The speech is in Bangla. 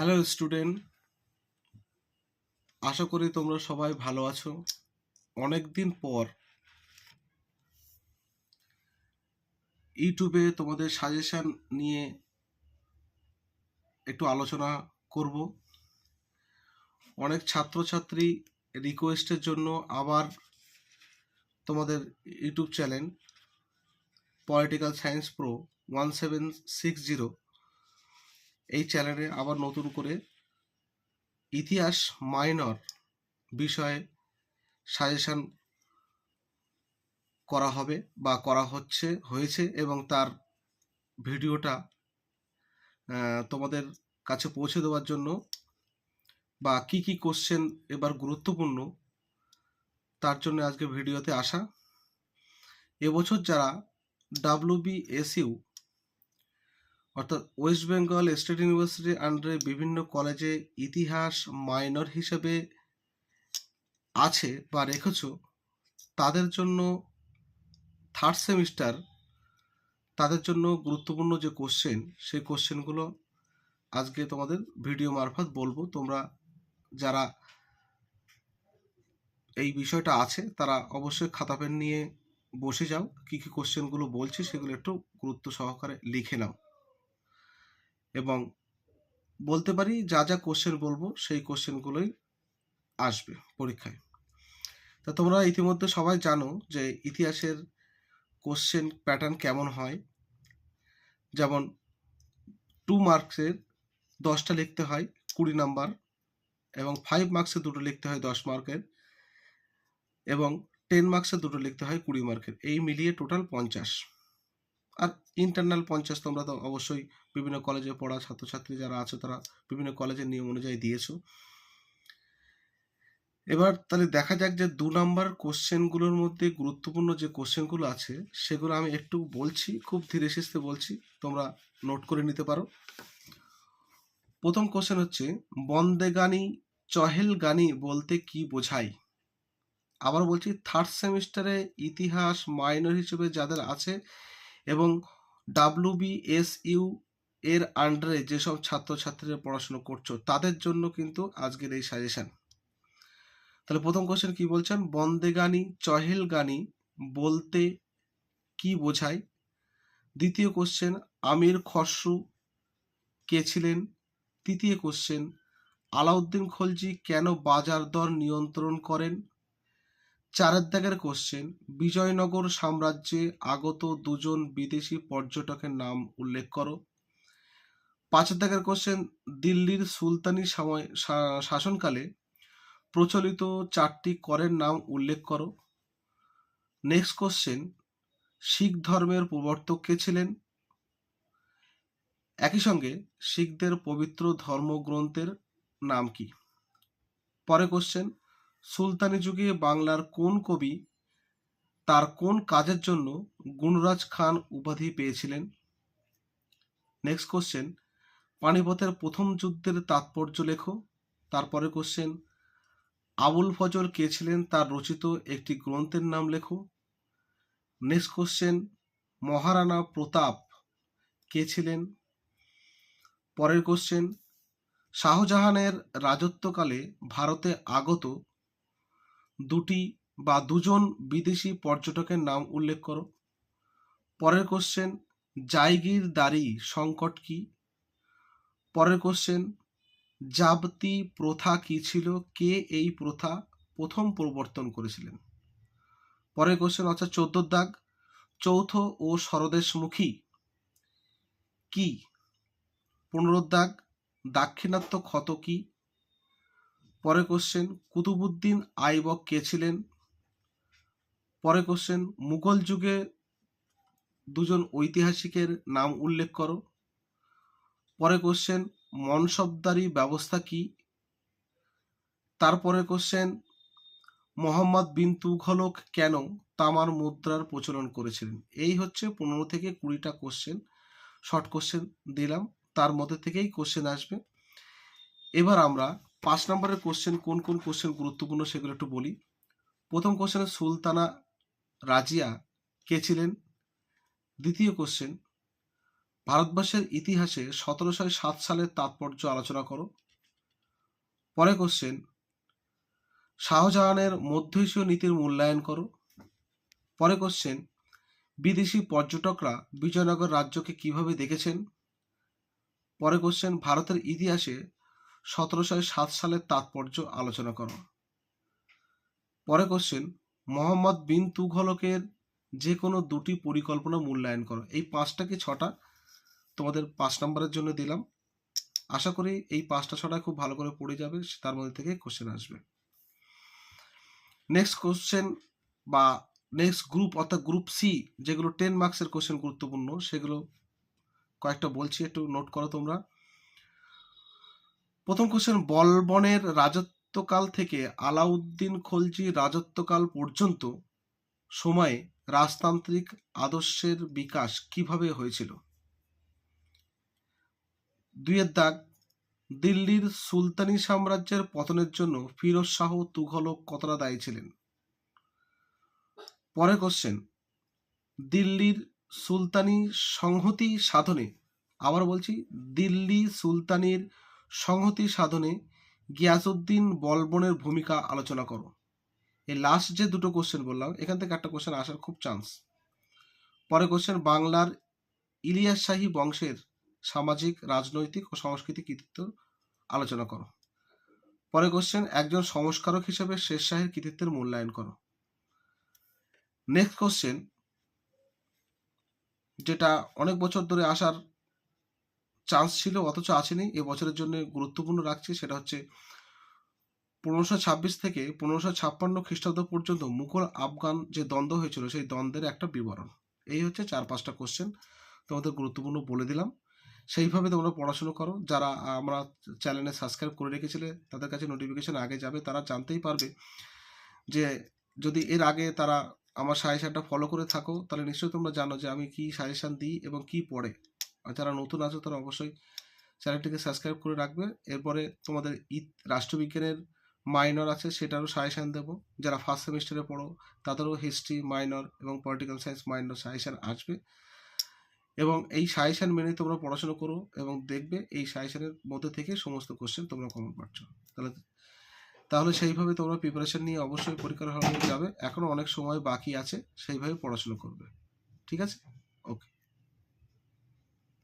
হ্যালো স্টুডেন্ট আশা করি তোমরা সবাই ভালো আছো। অনেক দিন পর ইউটিউবে তোমাদের সাজেশান নিয়ে একটু আলোচনা করব। অনেক ছাত্রছাত্রী রিকোয়েস্টের জন্য আবার তোমাদের YouTube channel political science pro one seven six zero এই চ্যানেলে আবার নতুন করে ইতিহাস মাইনর বিষয়ে সাজেশন করা হবে বা করা হচ্ছে, হয়েছে এবং তার ভিডিওটা তোমাদের কাছে পৌঁছে দেওয়ার জন্য বা কি কি কোশ্চেন এবার গুরুত্বপূর্ণ, তার জন্য আজকে ভিডিওতে আসা। এবছর যারা ডাব্লিউবিএসইউ অর্থাৎ ওয়েস্ট বেঙ্গল স্টেট ইউনিভার্সিটির আন্ডারে বিভিন্ন কলেজে ইতিহাস মাইনর হিসেবে আছে বা রেখেছ, তাদের জন্য থার্ড সেমিস্টার তাদের জন্য গুরুত্বপূর্ণ যে কোশ্চেন সেই কোশ্চেনগুলো আজকে তোমাদের ভিডিও মারফত বলব। তোমরা যারা এই বিষয়টা আছে, তারা অবশ্যই খাতা পেন নিয়ে বসে যাও, কি কি কোশ্চেনগুলো বলছি সেগুলো একটু গুরুত্ব সহকারে লিখে নাও। এবং বলতে পারি যা যা কোশ্চেন বলব, সেই কোশ্চেনগুলোই আসবে পরীক্ষায়। তা তোমরা ইতিমধ্যে সবাই জানো যে ইতিহাসের কোশ্চেন প্যাটার্ন কেমন হয়। যেমন টু মার্কসের দশটা লিখতে হয় কুড়ি নাম্বার এবং ফাইভ মার্কসের দুটো লিখতে হয় দশ মার্কের এবং টেন মার্কসের দুটো লিখতে হয় কুড়ি মার্কের এই মিলিয়ে টোটাল পঞ্চাশ। আর ইন্টারনাল পঞ্চাশ তোমরা তো অবশ্যই বিভিন্ন কলেজে পড়া ছাত্রছাত্রী যারা আছে তারা বিভিন্ন কলেজের নিয়ম অনুযায়ী দিয়েছ। এবার তাহলে দেখা যাক যে দু নম্বর কোশ্চেনগুলোর মধ্যে গুরুত্বপূর্ণ যে কোশ্চেনগুলো আছে, সেগুলো আমি একটু বলছি, খুব ধীরে সুস্থে বলছি, তোমরা নোট করে নিতে পারো। প্রথম কোশ্চেন হচ্ছে, বন্দে গানি, চহেল গানি বলতে কি বোঝায়? আবার বলছি থার্ড সেমিস্টারে ইতিহাস মাইনর হিসেবে যাদের আছে এবং ডাব্লিউবিএসইউ এর আন্ডারে যেসব ছাত্রছাত্রীরা পড়াশোনা করছ, তাদের জন্য কিন্তু আজকের এই সাজেশন তাহলে প্রথম কোশ্চেন কি বলছেন? বন্দে গানি, চহেল গানি বলতে কি বোঝায়? দ্বিতীয় কোশ্চেন আমির খসরু কে ছিলেন? তৃতীয় কোশ্চেন আলাউদ্দিন খলজি কেন বাজার দর নিয়ন্ত্রণ করেন? চারের দাগের কোশ্চেন বিজয়নগর সাম্রাজ্যে আগত দুজন বিদেশি পর্যটকের নাম উল্লেখ করো। পাঁচের দাগের কোশ্চেন দিল্লির সুলতানি সময় শাসনকালে প্রচলিত চারটি করের নাম উল্লেখ করো। নেক্সট কোশ্চেন শিখ ধর্মের প্রবর্তক কে ছিলেন? একই সঙ্গে, শিখদের পবিত্র ধর্মগ্রন্থের নাম কি? পরে কোশ্চেন সুলতানি যুগে বাংলার কোন কবি তার কোন কাজের জন্য গুণরাজ খান উপাধি পেয়েছিলেন? নেক্সট কোশ্চেন পানিপথের প্রথম যুদ্ধের তাৎপর্য লেখো। তারপরে কোশ্চেন আবুল ফজল কে ছিলেন তার রচিত একটি গ্রন্থের নাম লেখো। নেক্সট কোশ্চেন মহারানা প্রতাপ কে ছিলেন? পরের কোশ্চেন শাহজাহানের রাজত্বকালে ভারতে আগত দুটি বা দুজন বিদেশি পর্যটকের নাম উল্লেখ করো। পরের কোশ্চেন জাইগির দারি সংকট কি? পরের কোশ্চেন জাবতি প্রথা কি ছিল? কে এই প্রথা প্রথম প্রবর্তন করেছিলেন? পরের কোশ্চেন অর্থাৎ চোদ্দ দাগ, চৌথ ও স্বরদেশমুখী কি? পনেরো দাক্ষিণাত্য ক্ষত কি? পরে কোশ্চেন কুতুবুদ্দিন আইবক কে ছিলেন? পরে কোশ্চেন মুঘল যুগে দুজন ঐতিহাসিকের নাম উল্লেখ করো। পরে কোশ্চেন মনসবদারি ব্যবস্থা কি? তারপরে কোশ্চেন মোহাম্মদ বিন তুঘলক কেন তামার মুদ্রার প্রচলন করেছিলেন? এই হচ্ছে পনেরো থেকে কুড়িটা কোশ্চেন শর্ট কোশ্চেন দিলাম। তার মধ্যে থেকেই কোশ্চেন আসবে। এবার আমরা পাঁচ নম্বরের কোশ্চেন কোন কোন কোশ্চেন গুরুত্বপূর্ণ সেগুলো একটু বলি। প্রথম কোশ্চেনে সুলতানা রাজিয়া কে ছিলেন? দ্বিতীয় কোশ্চেন ভারতবর্ষের ইতিহাসে সতেরোশো সাত সালের তাৎপর্য আলোচনা করো। পরে কোশ্চেন শাহজাহানের মধ্য এশীয় নীতির মূল্যায়ন করো। পরে কোশ্চেন বিদেশি পর্যটকরা বিজয়নগর রাজ্যকে কীভাবে দেখেছেন? পরে কোশ্চেন ভারতের ইতিহাসে সতেরোশো সাত সালের তাৎপর্য আলোচনা করো। পরে কোশ্চেন মোহাম্মদ বিন তুঘলকের যে কোনো দুটি পরিকল্পনা মূল্যায়ন করো। এই পাঁচটা কি ছটা? তোমাদের পাঁচ নম্বরের জন্য দিলাম। আশা করি এই পাঁচটা ছটা খুব ভালো করে পড়ে যাবে, তার মধ্যে থেকে কোশ্চেন আসবে। নেক্সট কোশ্চেন বা নেক্সট গ্রুপ অর্থাৎ গ্রুপ সি যেগুলো টেন মার্কসের কোশ্চেন গুরুত্বপূর্ণ, সেগুলো কয়েকটা বলছি, একটু নোট করো তোমরা। প্রথম কোশ্চেন, বলবনের রাজত্বকাল থেকে আলাউদ্দিন খলজি রাজত্বকাল পর্যন্ত সময়ে রাজতান্ত্রিক আদর্শের বিকাশ কীভাবে হয়েছিল? দুইয়ের দাগ, দিল্লির সুলতানি সাম্রাজ্যের পতনের জন্য ফিরোজ শাহ তুঘলক কতটা দায়ী ছিলেন? পরে কোশ্চেন, দিল্লির সুলতানি সংহতি সাধনে আবার বলছি, দিল্লি সুলতানির সংহতি সাধনে গিয়াসউদ্দিন বলবনের ভূমিকা আলোচনা করো। এই লাস্ট যে দুটো কোশ্চেন বললাম, এখান থেকে একটা কোশ্চেন আসার খুব চান্স পরে কোশ্চেন বাংলার ইলিয়াস শাহী বংশের সামাজিক, রাজনৈতিক ও সাংস্কৃতিক কৃতিত্ব আলোচনা করো। পরে কোশ্চেন একজন সংস্কারক হিসেবে শেষ শাহের কৃতিত্বের মূল্যায়ন করো। নেক্সট কোশ্চেন যেটা অনেক বছর ধরে আসার চান্স ছিল, অথচ আসেনি এ বছরের জন্য গুরুত্বপূর্ণ রাখছি সেটা হচ্ছে পনেরোশো ছাব্বিশ থেকে পনেরোশো ছাপ্পান্ন খ্রিস্টাব্দ পর্যন্ত মুঘল, আফগান যে দ্বন্দ্ব হয়েছিল, সেই দ্বন্দ্বের একটা বিবরণ। এই হচ্ছে চার পাঁচটা কোশ্চেন তোমাদের গুরুত্বপূর্ণ বলে দিলাম। সেইভাবে তোমরা পড়াশুনো করো। যারা আমরা চ্যানেলে সাবস্ক্রাইব করে রেখেছিলে, তাদের কাছে নোটিফিকেশন আগে যাবে। তারা জানতেই পারবে যে যদি এর আগে তারা আমার সাজেশনটা ফলো করে থাকো, তাহলে নিশ্চয়ই তোমরা জানো যে আমি কি সাজেশান দিই এবং কি পড়ে। যারা নতুন আছো তারা অবশ্যই চ্যানেলটিকে সাবস্ক্রাইব করে রাখবে। এরপরে তোমাদের ইত রাষ্ট্রবিজ্ঞানের মাইনর আছে, সেটারও সাজেশান দেবো। যারা ফার্স্ট সেমিস্টারে পড়ো, তাদেরও হিস্ট্রি মাইনর এবং পলিটিক্যাল সায়েন্স মাইনর সাজেশান আসবে। এবং এই সাজেশান মেনে তোমরা পড়াশোনা করো এবং দেখবে এই সাজেশানের মধ্যে থেকে সমস্ত কোশ্চেন তোমরা কমন পাচ্ছ। তাহলে তাহলে সেইভাবে তোমরা প্রিপারেশন নিয়ে অবশ্যই পরীক্ষার হলে যাবে। এখনও অনেক সময় বাকি আছে, সেইভাবে পড়াশোনা করবে। ঠিক আছে?